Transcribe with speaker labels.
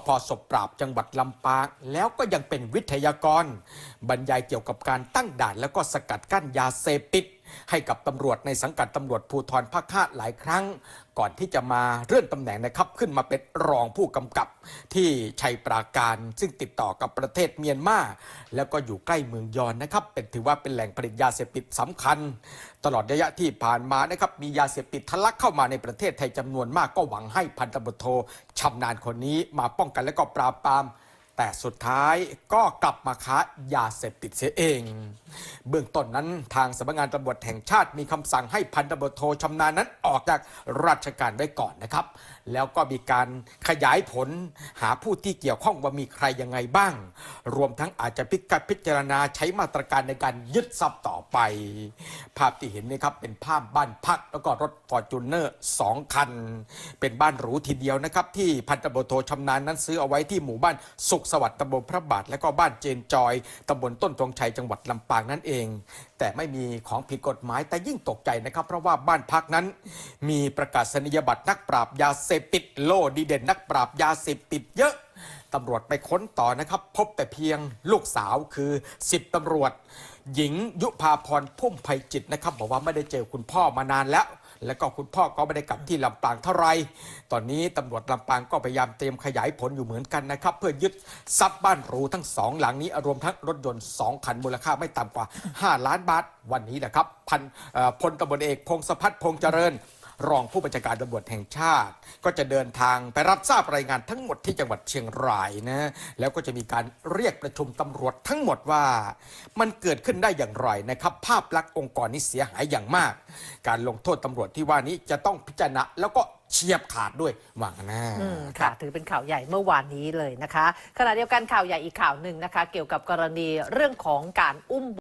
Speaker 1: พอศพปราบจังหวัดลำปางแล้วก็ยังเป็นวิทยากร บรรยายเกี่ยวกับการตั้งด่านแล้วก็สกัดกั้นยาเสพติด ให้กับตำรวจในสังกัดตำรวจภูธรภาคห้าหลายครั้ง ก่อนที่จะมาเลื่อนตำแหน่งนะครับ ขึ้นมาเป็นรองผู้กำกับที่ชัยปราการ ซึ่งติดต่อกับประเทศเมียนมาแล้วก็อยู่ใกล้เมืองยอนนะครับ เป็นถือว่าเป็นแหล่งผลิตยาเสพติดสำคัญ ตลอดระยะที่ผ่านมานะครับมียาเสพติดทะลักเข้ามาในประเทศไทยจำนวนมากก็หวังให้พันตำรวจโทชำนาญคนนี้มาป้องกันและก็ปราบปราม แต่สุดท้ายก็กลับมาค้ายาเสพติดเสียเอง เบื้องต้นนั้นทางสำนักงานตำรวจแห่งชาติมีคำสั่งให้พันตำรวจโทชำนาญนั้นออกจากราชการไว้ก่อนนะครับแล้วก็มีการขยายผลหาผู้ที่เกี่ยวข้องว่ามีใครยังไงบ้าง รวมทั้งอาจจะพิกพิจารณาใช้มาตรการในการยึดทรัพย์ต่อไป ภาพที่เห็นนี่ครับเป็นภาพบ้านพัก แล้วก็รถฟอร์จูเนอร์สองคัน เป็นบ้านหรูทีเดียวนะครับ ที่พันตำรวจโทชำนาญนั้นซื้อเอาไว้ที่หมู่บ้านสุขสวัสดิ์ตำบลพระบาท และก็บ้านเจนจอยตำบลต้นทงชัยจังหวัดลำปางนั่นเอง แต่ไม่มีของผิดกฎหมายแต่ยิ่งตกใจนะครับ เพราะว่าบ้านพักนั้น มีประกาศนียบัตรนักปราบยาเสพติดโล่ดีเด่นนักปราบยาเสพติดเยอะตำรวจไปค้นต่อนะครับ พบแต่เพียงลูกสาวคือ 10ตำรวจ หญิงยุพาพรพุ่มไพจิตนะครับ บอกว่าไม่ได้เจอคุณพ่อมานานแล้ว แล้วก็คุณพ่อก็ไม่ได้กลับที่ลำปางเท่าไร ตอนนี้ตำรวจลำปางก็พยายามเตรียมขยายผลอยู่เหมือนกันนะครับ เพื่อยึดทรัพย์บ้านหรูทั้งสองหลังนี้รวมทั้งรถยนต์สองคันมูลค่าไม่ต่ำกว่า 5 ล้านบาทวันนี้นะครับพันพลตำรวจเอกพงศพัฒน์พงษ์เจริญ รองผู้บัญชาการตำรวจแห่งชาติ ก็จะเดินทางไปรับทราบรายงานทั้งหมดที่จังหวัดเชียงรายนะแล้วก็จะมีการเรียกประชุมตำรวจทั้งหมดว่า มันเกิดขึ้นได้อย่างไรนะครับ ภาพลักษณ์องค์กรนี้เสียหายอย่างมาก การลงโทษตำรวจที่ว่านี้จะต้องพิจารณาแล้วก็เฉียบขาดด้วยหวังนะ
Speaker 2: อืมค่ะถือเป็นข่าวใหญ่เมื่อวานนี้เลยนะคะขณะเดียวกันข่าวใหญ่อีกข่าวหนึ่งนะคะ เกี่ยวกับกรณีเรื่องของการอุ้ม